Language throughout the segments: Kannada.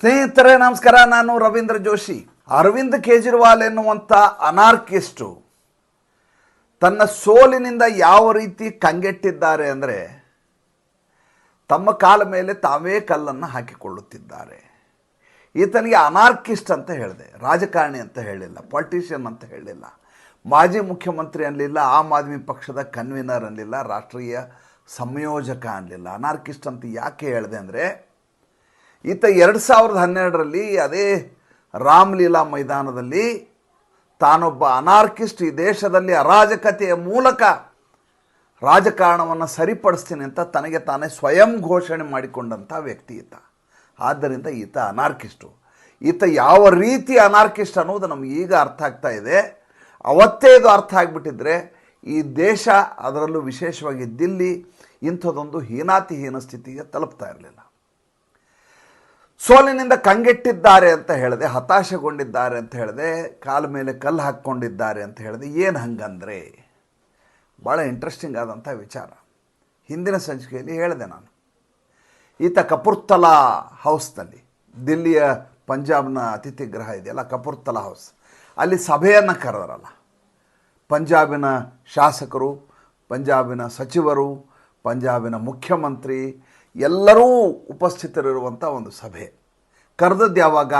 ಸ್ನೇಹಿತರೆ, ನಮಸ್ಕಾರ. ನಾನು ರವೀಂದ್ರ ಜೋಶಿ. ಅರವಿಂದ್ ಕೇಜ್ರಿವಾಲ್ ಎನ್ನುವಂಥ ಅನಾರ್ಕಿಸ್ಟು ತನ್ನ ಸೋಲಿನಿಂದ ಯಾವ ರೀತಿ ಕಂಗೆಟ್ಟಿದ್ದಾರೆ ಅಂದರೆ ತಮ್ಮ ಕಾಲ ಮೇಲೆ ತಾವೇ ಕಲ್ಲನ್ನು ಹಾಕಿಕೊಳ್ಳುತ್ತಿದ್ದಾರೆ. ಈತನಿಗೆ ಅನಾರ್ಕಿಸ್ಟ್ ಅಂತ ಹೇಳಿದೆ, ರಾಜಕಾರಣಿ ಅಂತ ಹೇಳಿಲ್ಲ, ಪಾಲಿಟಿಷಿಯನ್ ಅಂತ ಹೇಳಿಲ್ಲ, ಮಾಜಿ ಮುಖ್ಯಮಂತ್ರಿ ಅನ್ನಲಿಲ್ಲ ಆಮ್ ಆದ್ಮಿ ಪಕ್ಷದ ಕನ್ವೀನರ್ ಅನ್ನಲಿಲ್ಲ ರಾಷ್ಟ್ರೀಯ ಸಂಯೋಜಕ ಅನ್ನಲಿಲ್ಲ ಅನಾರ್ಕಿಸ್ಟ್ ಅಂತ ಯಾಕೆ ಹೇಳಿದೆ ಅಂದರೆ ಈತ ಎರಡು ಸಾವಿರದ ಹನ್ನೆರಡರಲ್ಲಿ ಅದೇ ರಾಮ್ಲೀಲಾ ಮೈದಾನದಲ್ಲಿ ತಾನೊಬ್ಬ ಅನಾರ್ಕಿಸ್ಟ್ ಈ ದೇಶದಲ್ಲಿ ಅರಾಜಕತೆಯ ಮೂಲಕ ರಾಜಕಾರಣವನ್ನು ಸರಿಪಡಿಸ್ತೀನಿ ಅಂತ ತನಗೆ ತಾನೇ ಸ್ವಯಂ ಘೋಷಣೆ ಮಾಡಿಕೊಂಡಂಥ ವ್ಯಕ್ತಿ ಈತ. ಆದ್ದರಿಂದ ಈತ ಅನಾರ್ಕಿಸ್ಟು. ಈತ ಯಾವ ರೀತಿ ಅನಾರ್ಕಿಸ್ಟ್ ಅನ್ನೋದು ನಮ್ಗೆ ಈಗ ಅರ್ಥ ಆಗ್ತಾ ಇದೆ. ಅವತ್ತೇ ಇದು ಅರ್ಥ ಆಗಿಬಿಟ್ಟಿದ್ರೆ ಈ ದೇಶ ಅದರಲ್ಲೂ ವಿಶೇಷವಾಗಿ ದಿಲ್ಲಿ ಇಂಥದ್ದೊಂದು ಹೀನಾತಿಹೀನ ಸ್ಥಿತಿಗೆ ತಲುಪ್ತಾ ಇರಲಿಲ್ಲ. ಸೋಲಿನಿಂದ ಕಂಗೆಟ್ಟಿದ್ದಾರೆ ಅಂತ ಹೇಳಿದೆ, ಹತಾಶೆಗೊಂಡಿದ್ದಾರೆ ಅಂತ ಹೇಳಿದೆ, ಕಾಲ ಮೇಲೆ ಕಲ್ಲು ಹಾಕ್ಕೊಂಡಿದ್ದಾರೆ ಅಂತ ಹೇಳಿದೆ, ಏನು ಹಂಗಂದ್ರೆ? ಭಾಳ ಇಂಟ್ರೆಸ್ಟಿಂಗ್ ಆದಂಥ ವಿಚಾರ. ಹಿಂದಿನ ಸಂಚಿಕೆಯಲ್ಲಿ ಹೇಳಿದೆ ನಾನು. ಈತ ಕಪೂರ್ತಲಾ ಹೌಸ್ನಲ್ಲಿ ದಿಲ್ಲಿಯ ಪಂಜಾಬ್ನ ಅತಿಥಿ ಗೃಹ ಇದೆಯಲ್ಲ, ಕಪೂರ್ತಲಾ ಹೌಸ್ ಅಲ್ಲಿ ಸಭೆಯನ್ನು ಕರೆದರಲ್ಲ. ಪಂಜಾಬಿನ ಶಾಸಕರು, ಪಂಜಾಬಿನ ಸಚಿವರು, ಪಂಜಾಬಿನ ಮುಖ್ಯಮಂತ್ರಿ ಎಲ್ಲರೂ ಉಪಸ್ಥಿತರಿರುವಂಥ ಒಂದು ಸಭೆ. ಕರೆದದ್ದು ಯಾವಾಗ?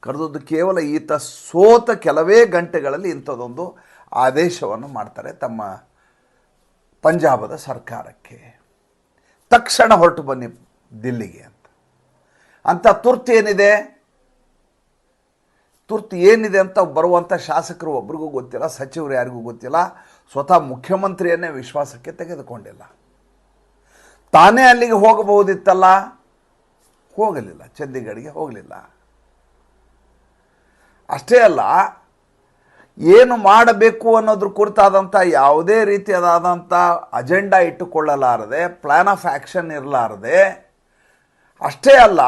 ಕರೆದದ್ದು ಕೇವಲ ಈತ ಸೋತ ಕೆಲವೇ ಗಂಟೆಗಳಲ್ಲಿ ಇಂಥದ್ದೊಂದು ಆದೇಶವನ್ನು ಮಾಡ್ತಾರೆ ತಮ್ಮ ಪಂಜಾಬದ ಸರ್ಕಾರಕ್ಕೆ. ತಕ್ಷಣ ಹೊರಟು ಬನ್ನಿ ದಿಲ್ಲಿಗೆ ಅಂತ. ಅಂಥ ತುರ್ತು ಏನಿದೆ? ತುರ್ತು ಏನಿದೆ ಅಂತ ಬರುವಂಥ ಶಾಸಕರು ಒಬ್ರಿಗೂ ಗೊತ್ತಿಲ್ಲ, ಸಚಿವರು ಯಾರಿಗೂ ಗೊತ್ತಿಲ್ಲ, ಸ್ವತಃ ಮುಖ್ಯಮಂತ್ರಿಯನ್ನೇ ವಿಶ್ವಾಸಕ್ಕೆ ತೆಗೆದುಕೊಂಡಿಲ್ಲ. ತಾನೇ ಅಲ್ಲಿಗೆ ಹೋಗಬಹುದಿತ್ತಲ್ಲ? ಹೋಗಲಿಲ್ಲ. ಚಂಡೀಗಢಗೆ ಹೋಗಲಿಲ್ಲ. ಅಷ್ಟೇ ಅಲ್ಲ, ಏನು ಮಾಡಬೇಕು ಅನ್ನೋದ್ರ ಕುರಿತಾದಂಥ ಯಾವುದೇ ರೀತಿಯಾದಂಥ ಅಜೆಂಡಾ ಇಟ್ಟುಕೊಳ್ಳಲಾರದೆ ಪ್ಲ್ಯಾನ್ ಆಫ್ ಆ್ಯಕ್ಷನ್ ಇರಲಾರದೆ, ಅಷ್ಟೇ ಅಲ್ಲ,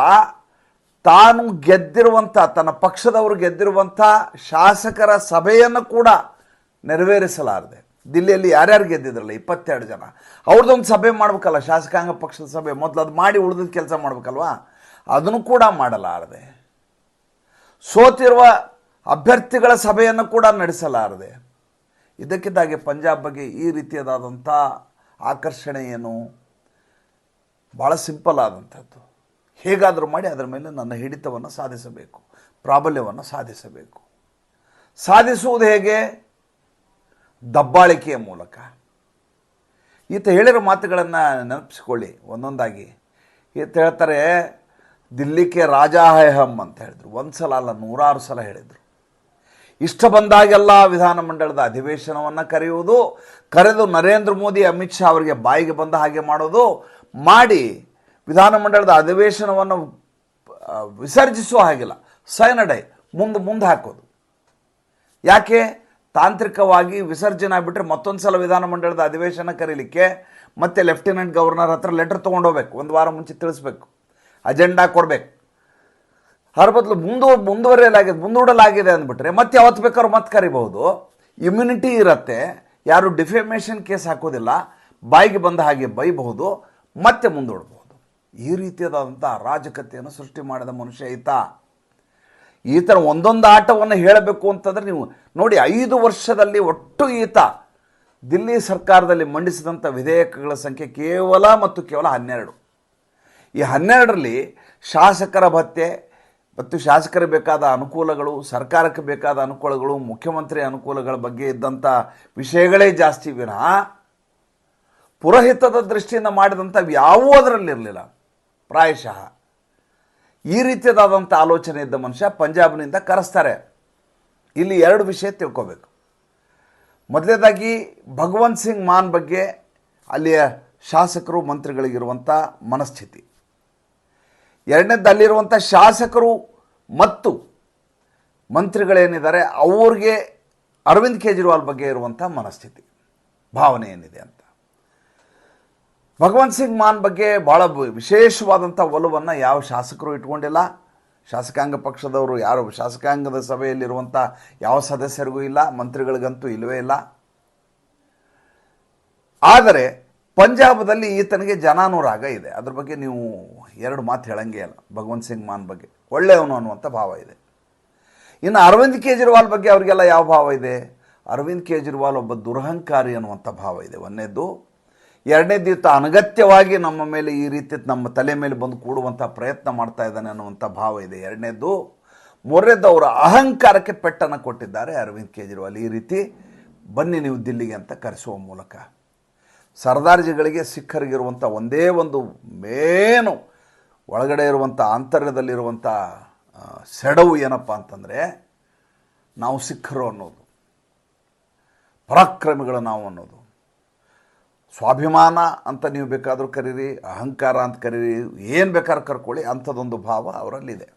ತಾನು ಗೆದ್ದಿರುವಂಥ, ತನ್ನ ಪಕ್ಷದವರು ಗೆದ್ದಿರುವಂಥ ಶಾಸಕರ ಸಭೆಯನ್ನು ಕೂಡ ನೆರವೇರಿಸಲಾರದೆ. ದಿಲ್ಲಿಯಲ್ಲಿ ಯಾರ್ಯಾರು ಗೆದ್ದಿದ್ರಲ್ಲ, ಇಪ್ಪತ್ತೆರಡು ಜನ. ಅವ್ರದ್ದೊಂದು ಸಭೆ ಮಾಡ್ಬೇಕಲ್ಲ, ಶಾಸಕಾಂಗ ಪಕ್ಷದ ಸಭೆ. ಮೊದಲು ಅದು ಮಾಡಿ ಉಳಿದ ಕೆಲಸ ಮಾಡ್ಬೇಕಲ್ವಾ? ಅದನ್ನು ಕೂಡ ಮಾಡಲಾರದೆ. ಸೋತಿರುವ ಅಭ್ಯರ್ಥಿಗಳ ಸಭೆಯನ್ನು ಕೂಡ ನಡೆಸಲಾರದೆ. ಇದಕ್ಕಿದ್ದಾಗೆ ಪಂಜಾಬ್ ಬಗ್ಗೆ ಈ ರೀತಿಯದಾದಂಥ ಆಕರ್ಷಣೆ ಏನು? ಭಾಳ ಸಿಂಪಲ್ ಆದಂಥದ್ದು. ಹೇಗಾದರೂ ಮಾಡಿ ಅದರ ಮೇಲೆ ನನ್ನ ಹಿಡಿತವನ್ನು ಸಾಧಿಸಬೇಕು, ಪ್ರಾಬಲ್ಯವನ್ನು ಸಾಧಿಸಬೇಕು. ಸಾಧಿಸುವುದು ಹೇಗೆ? ದಬ್ಬಾಳಿಕೆಯ ಮೂಲಕ. ಈತ ಹೇಳಿರೋ ಮಾತುಗಳನ್ನು ನೆನಪಿಸ್ಕೊಳ್ಳಿ, ಒಂದೊಂದಾಗಿ. ಈತ ಹೇಳ್ತಾರೆ, ದಿಲ್ಲಿಕೆ ರಾಜಾ ಹೈ ಹಮ್ ಅಂತ ಹೇಳಿದ್ರು. ಒಂದು ಸಲ ಅಲ್ಲ, ನೂರಾರು ಸಲ ಹೇಳಿದರು. ಇಷ್ಟ ಬಂದಾಗೆಲ್ಲ ವಿಧಾನಮಂಡಲದ ಅಧಿವೇಶನವನ್ನು ಕರೆಯುವುದು, ಕರೆದು ನರೇಂದ್ರ ಮೋದಿ, ಅಮಿತ್ ಶಾ ಅವರಿಗೆ ಬಾಯಿಗೆ ಬಂದ ಹಾಗೆ ಮಾಡೋದು, ಮಾಡಿ ವಿಧಾನಮಂಡಲದ ಅಧಿವೇಶನವನ್ನು ವಿಸರ್ಜಿಸುವ ಹಾಗಿಲ್ಲ. ಸೈನಡೈ ಮುಂದೆ ಮುಂದೆ ಹಾಕೋದು. ಯಾಕೆ? ತಾಂತ್ರಿಕವಾಗಿ ವಿಸರ್ಜನೆ ಆಗಿಬಿಟ್ರೆ ಮತ್ತೊಂದು ಸಲ ವಿಧಾನಮಂಡಲದ ಅಧಿವೇಶನ ಕರೀಲಿಕ್ಕೆ ಮತ್ತೆ ಲೆಫ್ಟಿನೆಂಟ್ ಗವರ್ನರ್ ಹತ್ರ ಲೆಟರ್ ತೊಗೊಂಡು ಹೋಗ್ಬೇಕು. ಒಂದು ವಾರ ಮುಂಚೆ ತಿಳಿಸ್ಬೇಕು. ಅಜೆಂಡಾ ಕೊಡಬೇಕು. ಅದ್ರ ಬದಲು ಮುಂದು, ಮುಂದುವರಿಯಲಾಗಿದೆ, ಮುಂದೂಡಲಾಗಿದೆ ಅಂದ್ಬಿಟ್ರೆ ಮತ್ತೆ ಯಾವತ್ತು ಬೇಕಾದ್ರೂ ಮತ್ತೆ ಕರಿಬಹುದು. ಇಮ್ಯುನಿಟಿ ಇರುತ್ತೆ. ಯಾರು ಡಿಫೆಮೇಷನ್ ಕೇಸ್ ಹಾಕೋದಿಲ್ಲ. ಬಾಯಿಗೆ ಬಂದ ಹಾಗೆ ಬೈಬಹುದು. ಮತ್ತೆ ಮುಂದೂಡಬಹುದು. ಈ ರೀತಿಯಾದಂಥ ರಾಜಕತೆಯನ್ನು ಸೃಷ್ಟಿ ಮಾಡಿದ ಮನುಷ್ಯ ಈತ. ಈ ಥರ ಒಂದೊಂದು ಆಟವನ್ನು ಹೇಳಬೇಕು ಅಂತಂದರೆ ನೀವು ನೋಡಿ ಐದು ವರ್ಷದಲ್ಲಿ ಒಟ್ಟು ಈತ ದಿಲ್ಲಿ ಸರ್ಕಾರದಲ್ಲಿ ಮಂಡಿಸಿದಂಥ ವಿಧೇಯಕಗಳ ಸಂಖ್ಯೆ ಕೇವಲ ಮತ್ತು ಕೇವಲ ಹನ್ನೆರಡು. ಈ ಹನ್ನೆರಡರಲ್ಲಿ ಶಾಸಕರ ಭತ್ಯೆ ಮತ್ತು ಶಾಸಕರಿಗೆ ಬೇಕಾದ ಅನುಕೂಲಗಳು, ಸರ್ಕಾರಕ್ಕೆ ಬೇಕಾದ ಅನುಕೂಲಗಳು, ಮುಖ್ಯಮಂತ್ರಿ ಅನುಕೂಲಗಳ ಬಗ್ಗೆ ಇದ್ದಂಥ ವಿಷಯಗಳೇ ಜಾಸ್ತಿ ವಿನಃ ಪುರಹಿತದ ದೃಷ್ಟಿಯಿಂದ ಮಾಡಿದಂಥ ಯಾವುದರಲ್ಲಿರಲಿಲ್ಲ. ಪ್ರಾಯಶಃ. ಈ ರೀತಿಯದಾದಂಥ ಆಲೋಚನೆ ಇದ್ದ ಮನುಷ್ಯ ಪಂಜಾಬ್ನಿಂದ ಕರೆಸ್ತಾರೆ. ಇಲ್ಲಿ ಎರಡು ವಿಷಯ ತಿಳ್ಕೋಬೇಕು. ಮೊದಲನೇದಾಗಿ, ಭಗವಂತ್ ಸಿಂಗ್ ಮಾನ್ ಬಗ್ಗೆ ಅಲ್ಲಿಯ ಶಾಸಕರು, ಮಂತ್ರಿಗಳಿಗಿರುವಂಥ ಮನಸ್ಥಿತಿ. ಎರಡನೇದ್ದು ಅಲ್ಲಿರುವಂಥ ಶಾಸಕರು ಮತ್ತು ಮಂತ್ರಿಗಳೇನಿದ್ದಾರೆ, ಅವ್ರಿಗೆ ಅರವಿಂದ್ ಕೇಜ್ರಿವಾಲ್ ಬಗ್ಗೆ ಇರುವಂಥ ಮನಸ್ಥಿತಿ, ಭಾವನೆ ಏನಿದೆ ಅಂತ. ಭಗವಂತ್ ಸಿಂಗ್ ಮಾನ್ ಬಗ್ಗೆ ಭಾಳ ವಿಶೇಷವಾದಂಥ ಒಲವನ್ನು ಯಾವ ಶಾಸಕರು ಇಟ್ಕೊಂಡಿಲ್ಲ. ಶಾಸಕಾಂಗ ಪಕ್ಷದವರು ಯಾರು? ಶಾಸಕಾಂಗದ ಸಭೆಯಲ್ಲಿರುವಂಥ ಯಾವ ಸದಸ್ಯರಿಗೂ ಇಲ್ಲ, ಮಂತ್ರಿಗಳಿಗಂತೂ ಇಲ್ಲವೇ ಇಲ್ಲ. ಆದರೆ ಪಂಜಾಬದಲ್ಲಿ ಈತನಿಗೆ ಜನಾನುರಾಗ ಇದೆ. ಅದ್ರ ಬಗ್ಗೆ ನೀವು ಎರಡು ಮಾತು ಹೇಳಂಗೆ ಇಲ್ಲ ಭಗವಂತ್ ಸಿಂಗ್ ಮಾನ್ ಬಗ್ಗೆ. ಒಳ್ಳೆಯವನು ಅನ್ನುವಂಥ ಭಾವ ಇದೆ. ಇನ್ನು ಅರವಿಂದ್ ಕೇಜ್ರಿವಾಲ್ ಬಗ್ಗೆ ಅವರಿಗೆಲ್ಲ ಯಾವ ಭಾವ ಇದೆ? ಅರವಿಂದ್ ಕೇಜ್ರಿವಾಲ್ ಒಬ್ಬ ದುರಹಂಕಾರಿ ಅನ್ನುವಂಥ ಭಾವ ಇದೆ. ಒಂದನೇದು ಎರಡನೇದು ದಿವಸ ಅನಗತ್ಯವಾಗಿ ನಮ್ಮ ಮೇಲೆ ಈ ರೀತಿ ನಮ್ಮ ತಲೆ ಮೇಲೆ ಬಂದು ಕೂಡುವಂಥ ಪ್ರಯತ್ನ ಮಾಡ್ತಾ ಇದ್ದಾನೆ ಅನ್ನುವಂಥ ಭಾವ ಇದೆ. ಎರಡನೇದು ಮೂರನೇದು ಅವರ ಅಹಂಕಾರಕ್ಕೆ ಪೆಟ್ಟನ್ನು ಕೊಟ್ಟಿದ್ದಾರೆ ಅರವಿಂದ್ ಕೇಜ್ರಿವಾಲ್. ಈ ರೀತಿ ಬನ್ನಿ ನೀವು ದಿಲ್ಲಿಗೆ ಅಂತ ಕರೆಸುವ ಮೂಲಕ. ಸರ್ದಾರ್ಜಿಗಳಿಗೆ ಸಿಖ್ಖರಿಗಿರುವಂಥ ಒಂದೇ ಒಂದು ಮೇನು ಒಳಗಡೆ ಇರುವಂಥ ಆಂತರ್ಯದಲ್ಲಿರುವಂಥ ಸೆಡವು ಏನಪ್ಪ ಅಂತಂದರೆ ನಾವು ಸಿಖ್ಖರು ಅನ್ನೋದು. ಪರಾಕ್ರಮಿಗಳು ನಾವು ಅನ್ನೋದು. ಸ್ವಾಭಿಮಾನ ಅಂತ ನೀವು ಬೇಕಾದರೂ ಕರೀರಿ, ಅಹಂಕಾರ ಅಂತ ಕರೀರಿ, ಏನು ಬೇಕಾದ್ರೂ ಕರ್ಕೊಳ್ಳಿ, ಅಂಥದ್ದೊಂದು ಭಾವ ಅವರಲ್ಲಿದೆ.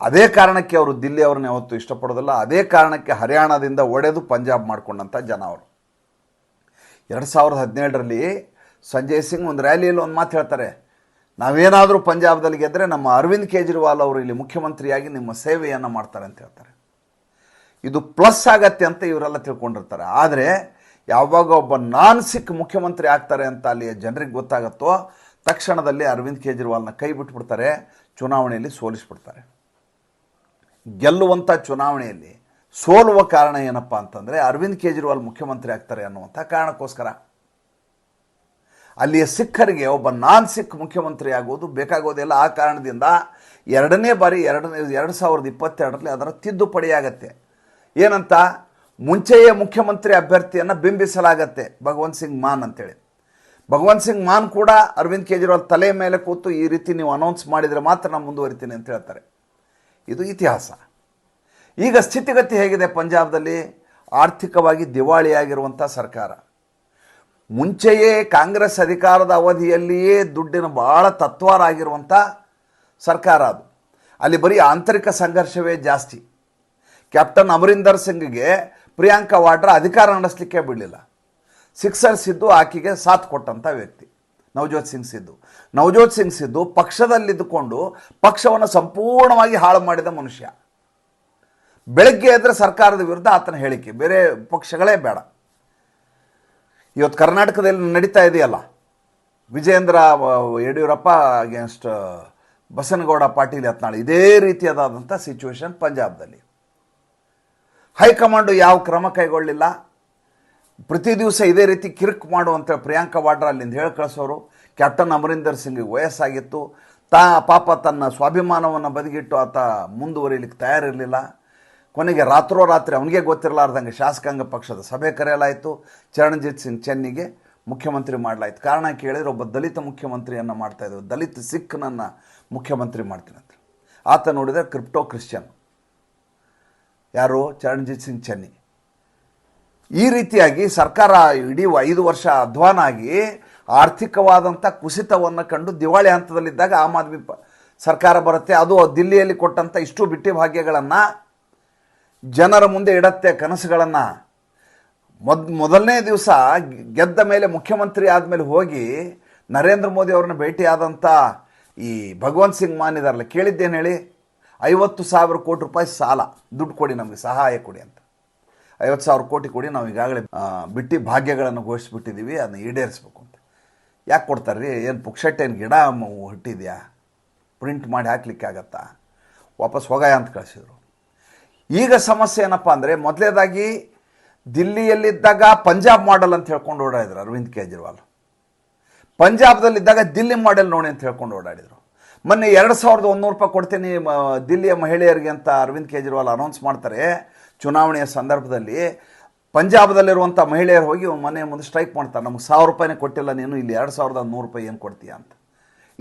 ಅದೇ ಕಾರಣಕ್ಕೆ ಅವರು ದಿಲ್ಲಿ ಅವ್ರನ್ನ ಯಾವತ್ತೂ ಇಷ್ಟಪಡೋದಿಲ್ಲ. ಅದೇ ಕಾರಣಕ್ಕೆ ಹರಿಯಾಣದಿಂದ ಒಡೆದು ಪಂಜಾಬ್ ಮಾಡ್ಕೊಂಡಂಥ ಜನ ಅವರು. ಎರಡು ಸಾವಿರದ ಹದಿನೇಳರಲ್ಲಿ ಸಂಜಯ್ ಸಿಂಗ್ ಒಂದು ರ್ಯಾಲಿಯಲ್ಲಿ ಒಂದು ಮಾತು ಹೇಳ್ತಾರೆ. ನಾವೇನಾದರೂ ಪಂಜಾಬ್ದಲ್ಲಿ ಗೆದ್ದರೆ ನಮ್ಮ ಅರವಿಂದ್ ಕೇಜ್ರಿವಾಲ್ ಅವರು ಇಲ್ಲಿ ಮುಖ್ಯಮಂತ್ರಿಯಾಗಿ ನಿಮ್ಮ ಸೇವೆಯನ್ನು ಮಾಡ್ತಾರೆ ಅಂತ ಹೇಳ್ತಾರೆ. ಇದು ಪ್ಲಸ್ ಆಗತ್ತೆ ಅಂತ ಇವರೆಲ್ಲ ತಿಳ್ಕೊಂಡಿರ್ತಾರೆ. ಆದರೆ ಯಾವಾಗ ಒಬ್ಬ ನಾನ್ ಸಿಕ್ ಮುಖ್ಯಮಂತ್ರಿ ಆಗ್ತಾರೆ ಅಂತ ಅಲ್ಲಿಯ ಜನರಿಗೆ ಗೊತ್ತಾಗುತ್ತೋ, ತಕ್ಷಣದಲ್ಲಿ ಅರವಿಂದ್ ಕೇಜ್ರಿವಾಲ್ನ ಕೈ ಬಿಟ್ಬಿಡ್ತಾರೆ, ಚುನಾವಣೆಯಲ್ಲಿ ಸೋಲಿಸ್ಬಿಡ್ತಾರೆ. ಗೆಲ್ಲುವಂಥ ಚುನಾವಣೆಯಲ್ಲಿ ಸೋಲುವ ಕಾರಣ ಏನಪ್ಪ ಅಂತಂದರೆ ಅರವಿಂದ್ ಕೇಜ್ರಿವಾಲ್ ಮುಖ್ಯಮಂತ್ರಿ ಆಗ್ತಾರೆ ಅನ್ನುವಂಥ ಕಾರಣಕ್ಕೋಸ್ಕರ. ಅಲ್ಲಿಯ ಸಿಖ್ಖರಿಗೆ ಒಬ್ಬ ನಾನ್ ಸಿಖ್ ಮುಖ್ಯಮಂತ್ರಿ ಆಗೋದು ಬೇಕಾಗೋದಿಲ್ಲ ಆ ಕಾರಣದಿಂದ ಎರಡನೇ ಬಾರಿ, ಎರಡನೇ, ಎರಡು ಸಾವಿರದ ಇಪ್ಪತ್ತೆರಡರಲ್ಲಿ ಅದರ ತಿದ್ದುಪಡಿಯಾಗತ್ತೆ. ಏನಂತ? ಮುಂಚೆಯೇ ಮುಖ್ಯಮಂತ್ರಿ ಅಭ್ಯರ್ಥಿಯನ್ನು ಬಿಂಬಿಸಲಾಗತ್ತೆ. ಭಗವಂತ್ ಸಿಂಗ್ ಮಾನ್ ಅಂತೇಳಿ. ಭಗವಂತ್ ಸಿಂಗ್ ಮಾನ್ ಕೂಡ ಅರವಿಂದ್ ಕೇಜ್ರಿವಾಲ್ ತಲೆ ಮೇಲೆ ಕೂತು ಈ ರೀತಿ ನೀವು ಅನೌನ್ಸ್ ಮಾಡಿದರೆ ಮಾತ್ರ ನಾನು ಮುಂದುವರಿತೀನಿ ಅಂತ ಹೇಳ್ತಾರೆ. ಇದು ಇತಿಹಾಸ. ಈಗ ಸ್ಥಿತಿಗತಿ ಹೇಗಿದೆ ಪಂಜಾಬ್ದಲ್ಲಿ? ಆರ್ಥಿಕವಾಗಿ ದಿವಾಳಿಯಾಗಿರುವಂಥ ಸರ್ಕಾರ. ಮುಂಚೆಯೇ ಕಾಂಗ್ರೆಸ್ ಅಧಿಕಾರದ ಅವಧಿಯಲ್ಲಿಯೇ ದುಡ್ಡಿನ ಭಾಳ ತತ್ವಾರ ಆಗಿರುವಂಥ ಸರ್ಕಾರ ಅದು. ಅಲ್ಲಿ ಬರೀ ಆಂತರಿಕ ಸಂಘರ್ಷವೇ ಜಾಸ್ತಿ. ಕ್ಯಾಪ್ಟನ್ ಅಮರಿಂದರ್ ಸಿಂಗ್ಗೆ ಪ್ರಿಯಾಂಕಾ ವಾಡ್ರಾ ಅಧಿಕಾರ ನಡೆಸಲಿಕ್ಕೆ ಬಿಡಲಿಲ್ಲ. ಸಿಕ್ಸರ್ ಸಿದ್ದು ಆಕೆಗೆ ಸಾಥ್ ಕೊಟ್ಟಂಥ ವ್ಯಕ್ತಿ. ನವಜೋತ್ ಸಿಂಗ್ ಸಿದ್ದು. ನವಜೋತ್ ಸಿಂಗ್ ಸಿದ್ದು ಪಕ್ಷದಲ್ಲಿದ್ದುಕೊಂಡು ಪಕ್ಷವನ್ನು ಸಂಪೂರ್ಣವಾಗಿ ಹಾಳು ಮಾಡಿದ ಮನುಷ್ಯ. ಬೆಳಗ್ಗೆ ಎದ್ರೆ ಸರ್ಕಾರದ ವಿರುದ್ಧ ಆತನ ಹೇಳಿಕೆ. ಬೇರೆ ಪಕ್ಷಗಳೇ ಬೇಡ. ಇವತ್ತು ಕರ್ನಾಟಕದಲ್ಲಿ ನಡೀತಾ ಇದೆಯಲ್ಲ. ವಿಜೇಂದ್ರ ಯಡಿಯೂರಪ್ಪ ಅಗೇನ್ಸ್ಟ್ ಬಸನಗೌಡ ಪಾಟೀಲ್ ಯತ್ನಾಳ್. ಇದೇ ರೀತಿಯಾದಂಥ ಸಿಚುವೇಶನ್ ಪಂಜಾಬ್ದಲ್ಲಿ. ಹೈಕಮಾಂಡು ಯಾವ ಕ್ರಮ ಕೈಗೊಳ್ಳಿಲ್ಲ. ಪ್ರತಿ ದಿವಸ ಇದೇ ರೀತಿ ಕಿರಿಕ್ ಮಾಡುವಂಥ ಪ್ರಿಯಾಂಕಾ ವಾಡ್ರಾ ಅಲ್ಲಿಂದ ಹೇಳಿ ಕಳಿಸೋರು. ಕ್ಯಾಪ್ಟನ್ ಅಮರಿಂದರ್ ಸಿಂಗ್ಗೆ ವಯಸ್ಸಾಗಿತ್ತು. ತಾ, ಪಾಪ ತನ್ನ ಸ್ವಾಭಿಮಾನವನ್ನು ಬದಿಗಿಟ್ಟು ಆತ ಮುಂದುವರಿಲಿಕ್ಕೆ ತಯಾರಿರಲಿಲ್ಲ. ಕೊನೆಗೆ ರಾತ್ರೋರಾತ್ರಿ ಅವನಿಗೆ ಗೊತ್ತಿರಲಾರ್ದಂಗೆ ಶಾಸಕಾಂಗ ಪಕ್ಷದ ಸಭೆ ಕರೆಯಲಾಯಿತು. ಚರಣಜಿತ್ ಸಿಂಗ್ ಚೆನ್ನಿಗೆ ಮುಖ್ಯಮಂತ್ರಿ ಮಾಡಲಾಯಿತು. ಕಾರಣ ಕೇಳಿದ್ರೆ ಒಬ್ಬ ದಲಿತ ಮುಖ್ಯಮಂತ್ರಿಯನ್ನು ಮಾಡ್ತಾಯಿದ್ರು ದಲಿತ ಸಿಖ್ನನ್ನು ಮುಖ್ಯಮಂತ್ರಿ ಮಾಡ್ತೀನಿ ಅಂತ. ಆತ ನೋಡಿದರೆ ಕ್ರಿಪ್ಟೋ ಕ್ರಿಶ್ಚಿಯನ್. ಯಾರು? ಚರಣಜಿತ್ ಸಿಂಗ್ ಚೆನ್ನಿ. ಈ ರೀತಿಯಾಗಿ ಸರ್ಕಾರ ಇಡೀ ಐದು ವರ್ಷ ಅಧ್ವಾನ ಆಗಿ ಆರ್ಥಿಕವಾದಂಥ ಕುಸಿತವನ್ನು ಕಂಡು ದಿವಾಳಿ ಹಂತದಲ್ಲಿದ್ದಾಗ ಆಮ್ ಆದ್ಮಿ ಸರ್ಕಾರ ಬರುತ್ತೆ. ಅದು ದಿಲ್ಲಿಯಲ್ಲಿ ಕೊಟ್ಟಂಥ ಇಷ್ಟು ಬಿಟ್ಟಿ ಭಾಗ್ಯಗಳನ್ನು ಜನರ ಮುಂದೆ ಇಡತ್ತೆ ಕನಸುಗಳನ್ನು. ಮೊದ್ ಮೊದಲನೇ ದಿವಸ ಗೆದ್ದ ಮೇಲೆ ಮುಖ್ಯಮಂತ್ರಿ ಆದಮೇಲೆ ಹೋಗಿ ನರೇಂದ್ರ ಮೋದಿ ಅವ್ರನ್ನ ಭೇಟಿಯಾದಂಥ ಈ ಭಗವಂತ್ ಸಿಂಗ್ ಮಾನ್ ಇದಾರಲ್ಲ, ಕೇಳಿದ್ದೇನು ಹೇಳಿ? ಐವತ್ತು ಸಾವಿರ ಕೋಟಿ ರೂಪಾಯಿ ಸಾಲ. ದುಡ್ಡು ಕೊಡಿ, ನಮಗೆ ಸಹಾಯ ಕೊಡಿ ಅಂತ. ಐವತ್ತು ಸಾವಿರ ಕೋಟಿ ಕೊಡಿ, ನಾವು ಈಗಾಗಲೇ ಬಿಟ್ಟು ಭಾಗ್ಯಗಳನ್ನು ಘೋಷಿಸ್ಬಿಟ್ಟಿದ್ದೀವಿ ಅದನ್ನ ಈಡೇರಿಸ್ಬೇಕು ಅಂತ. ಯಾಕೆ ಕೊಡ್ತಾರೆ ರೀ ಏನು ಪುಕ್ಷಟ್ಟೆ ಏನು ಗಿಡ ಹುಟ್ಟಿದ್ಯಾ? ಪ್ರಿಂಟ್ ಮಾಡಿ ಹಾಕ್ಲಿಕ್ಕೆ ಆಗತ್ತಾ? ವಾಪಸ್ ಹೋಗಾಯ ಅಂತ ಕಳಿಸಿದರು. ಈಗ ಸಮಸ್ಯೆ ಏನಪ್ಪ ಅಂದರೆ, ಮೊದಲೇದಾಗಿ ದಿಲ್ಲಿಯಲ್ಲಿದ್ದಾಗ ಪಂಜಾಬ್ ಮಾಡೆಲ್ ಅಂತ ಹೇಳ್ಕೊಂಡು ಓಡಾಡಿದ್ರು ಅರವಿಂದ್ ಕೇಜ್ರಿವಾಲ್. ಪಂಜಾಬ್ದಲ್ಲಿದ್ದಾಗ ದಿಲ್ಲಿ ಮಾಡೆಲ್ ನೋಡಿ ಅಂತ ಹೇಳ್ಕೊಂಡು ಓಡಾಡಿದರು. ಮೊನ್ನೆ ಎರಡು ಸಾವಿರದ ಒಂದೂರು ರೂಪಾಯಿ ಕೊಡ್ತೀನಿ ದಿಲ್ಲಿಯ ಮಹಿಳೆಯರಿಗೆ ಅಂತ ಅರವಿಂದ್ ಕೇಜ್ರಿವಾಲ್ ಅನೌನ್ಸ್ ಮಾಡ್ತಾರೆ ಚುನಾವಣೆಯ ಸಂದರ್ಭದಲ್ಲಿ. ಪಂಜಾಬ್ದಲ್ಲಿರುವಂಥ ಮಹಿಳೆಯರು ಹೋಗಿ ಮನೆ ಮುಂದೆ ಸ್ಟ್ರೈಕ್ ಮಾಡ್ತಾರೆ. ನಮಗೆ ಸಾವಿರ ರೂಪಾಯಿನೇ ಕೊಟ್ಟಿಲ್ಲ, ನೀನು ಇಲ್ಲಿ ಎರಡು ಸಾವಿರದ ನೂರು ರೂಪಾಯಿ ಏನು ಕೊಡ್ತೀಯ ಅಂತ.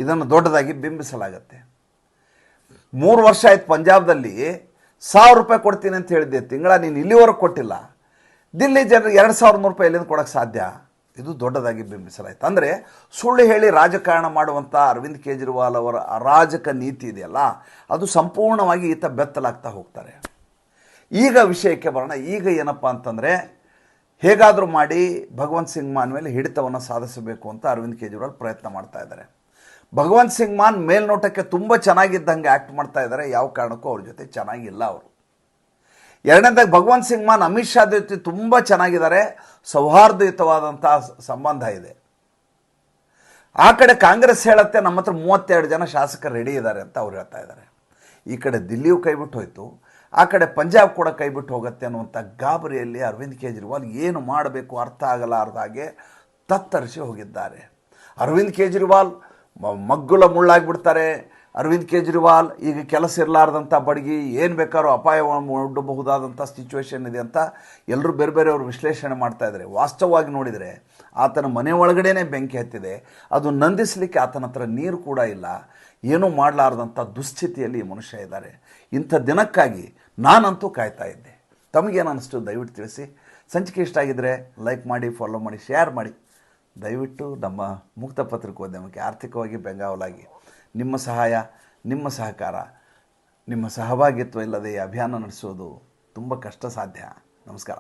ಇದನ್ನು ದೊಡ್ಡದಾಗಿ ಬಿಂಬಿಸಲಾಗತ್ತೆ. ಮೂರು ವರ್ಷ ಆಯ್ತು ಪಂಜಾಬ್ದಲ್ಲಿ, ಸಾವಿರ ರೂಪಾಯಿ ಕೊಡ್ತೀನಿ ಅಂತ ಹೇಳಿದ್ದೆ. ತಿಂಗಳ ನೀನು ಇಲ್ಲಿವರೆಗೆ ಕೊಟ್ಟಿಲ್ಲ. ದಿಲ್ಲಿ ಜನರಿಗೆ ಎರಡು ಸಾವಿರದ ನೂರು ರೂಪಾಯಿ ಎಲ್ಲಿಂದ ಕೊಡೋಕ್ಕೆ ಸಾಧ್ಯ? ಇದು ದೊಡ್ಡದಾಗಿ ಬಿಂಬಿಸಲಾಯಿತು. ಅಂದರೆ ಸುಳ್ಳು ಹೇಳಿ ರಾಜಕಾರಣ ಮಾಡುವಂಥ ಅರವಿಂದ್ ಕೇಜ್ರಿವಾಲ್ ಅವರ ಅರಾಜಕ ನೀತಿ ಇದೆಯಲ್ಲ, ಅದು ಸಂಪೂರ್ಣವಾಗಿ ಈತ ಬೆತ್ತಲಾಗ್ತಾ ಹೋಗ್ತಾರೆ. ಈಗ ವಿಷಯಕ್ಕೆ ಬರೋಣ. ಈಗ ಏನಪ್ಪ ಅಂತಂದರೆ ಹೇಗಾದರೂ ಮಾಡಿ ಭಗವಂತ್ ಸಿಂಗ್ ಮಾನ್ ಮೇಲೆ ಹಿಡಿತವನ್ನು ಸಾಧಿಸಬೇಕು ಅಂತ ಅರವಿಂದ್ ಕೇಜ್ರಿವಾಲ್ ಪ್ರಯತ್ನ ಮಾಡ್ತಾ ಇದ್ದಾರೆ. ಭಗವಂತ್ ಸಿಂಗ್ ಮಾನ್ ಮೇಲ್ನೋಟಕ್ಕೆ ತುಂಬ ಚೆನ್ನಾಗಿದ್ದಂಗೆ ಆ್ಯಕ್ಟ್ ಮಾಡ್ತಾ ಇದ್ದಾರೆ. ಯಾವ ಕಾರಣಕ್ಕೂ ಅವ್ರ ಜೊತೆ ಚೆನ್ನಾಗಿಲ್ಲ ಅವರು. ಎರಡನೇದಾಗಿ ಭಗವಂತ್ ಸಿಂಗ್ ಮಾನ್ ಅಮಿತ್ ಶಾ ಜೊತೆ ತುಂಬ ಚೆನ್ನಾಗಿದ್ದಾರೆ. ಸೌಹಾರ್ದಯುತವಾದಂಥ ಸಂಬಂಧ ಇದೆ. ಆ ಕಡೆ ಕಾಂಗ್ರೆಸ್ ಹೇಳುತ್ತೆ, ನಮ್ಮ ಹತ್ರ ಮೂವತ್ತೆರಡು ಜನ ಶಾಸಕರು ರೆಡಿ ಇದ್ದಾರೆ ಅಂತ ಅವ್ರು ಹೇಳ್ತಾ ಇದ್ದಾರೆ. ಈ ಕಡೆ ದಿಲ್ಲಿಯೂ ಕೈಬಿಟ್ಟು ಹೋಯಿತು. ಆ ಕಡೆ ಪಂಜಾಬ್ ಕೂಡ ಕೈಬಿಟ್ಟು ಹೋಗುತ್ತೆ ಅನ್ನುವಂಥ ಗಾಬರಿಯಲ್ಲಿ ಅರವಿಂದ್ ಕೇಜ್ರಿವಾಲ್ ಏನು ಮಾಡಬೇಕು ಅರ್ಥ ಆಗಲಾರ್ದ ಹಾಗೆ ತತ್ತರಿಸಿ ಹೋಗಿದ್ದಾರೆ. ಅರವಿಂದ್ ಕೇಜ್ರಿವಾಲ್ ಮಗ್ಗುಲ ಮುಳ್ಳಾಗ್ಬಿಡ್ತಾರೆ. ಅರವಿಂದ್ ಕೇಜ್ರಿವಾಲ್, ಈಗ ಕೆಲಸ ಇರಲಾರ್ದಂಥ ಬಡಗಿ ಏನು ಬೇಕಾದ್ರೂ ಅಪಾಯ ಒಡ್ಡಬಹುದಾದಂಥ ಸಿಚುವೇಶನ್ ಇದೆ ಅಂತ ಎಲ್ಲರೂ ಬೇರೆ ಬೇರೆಯವರು ವಿಶ್ಲೇಷಣೆ ಮಾಡ್ತಾ ಇದ್ದಾರೆ ವಾಸ್ತವವಾಗಿ ನೋಡಿದರೆ ಆತನ ಮನೆ ಒಳಗಡೆನೇ ಬೆಂಕಿ ಹತ್ತಿದೆ. ಅದು ನಂದಿಸಲಿಕ್ಕೆ ಆತನ ಹತ್ರ ನೀರು ಕೂಡ ಇಲ್ಲ. ಏನೂ ಮಾಡಲಾರ್ದಂಥ ದುಸ್ಥಿತಿಯಲ್ಲಿ ಮನುಷ್ಯ ಇದ್ದಾರೆ. ಇಂಥ ದಿನಕ್ಕಾಗಿ ನಾನಂತೂ ಕಾಯ್ತಾ ಇದ್ದೆ. ತಮಗೇನು ಅನ್ನಿಸ್ತು ದಯವಿಟ್ಟು ತಿಳಿಸಿ. ಸಂಚಿಕೆ ಇಷ್ಟ ಆಗಿದ್ದರೆ ಲೈಕ್ ಮಾಡಿ ಫಾಲೋ ಮಾಡಿ ಶೇರ್ ಮಾಡಿ. ದಯವಿಟ್ಟು ನಮ್ಮ ಮುಕ್ತ ಪತ್ರಿಕೋದ್ಯಮಕ್ಕೆ ಆರ್ಥಿಕವಾಗಿ ಬೆಂಗಾವಲಾಗಿ ನಿಮ್ಮ ಸಹಾಯ ನಿಮ್ಮ ಸಹಕಾರ ನಿಮ್ಮ ಸಹಭಾಗಿತ್ವ ಇಲ್ಲದೆ ಈ ಅಭಿಯಾನ ನಡೆಸೋದು ತುಂಬ ಕಷ್ಟ ಸಾಧ್ಯ ನಮಸ್ಕಾರ.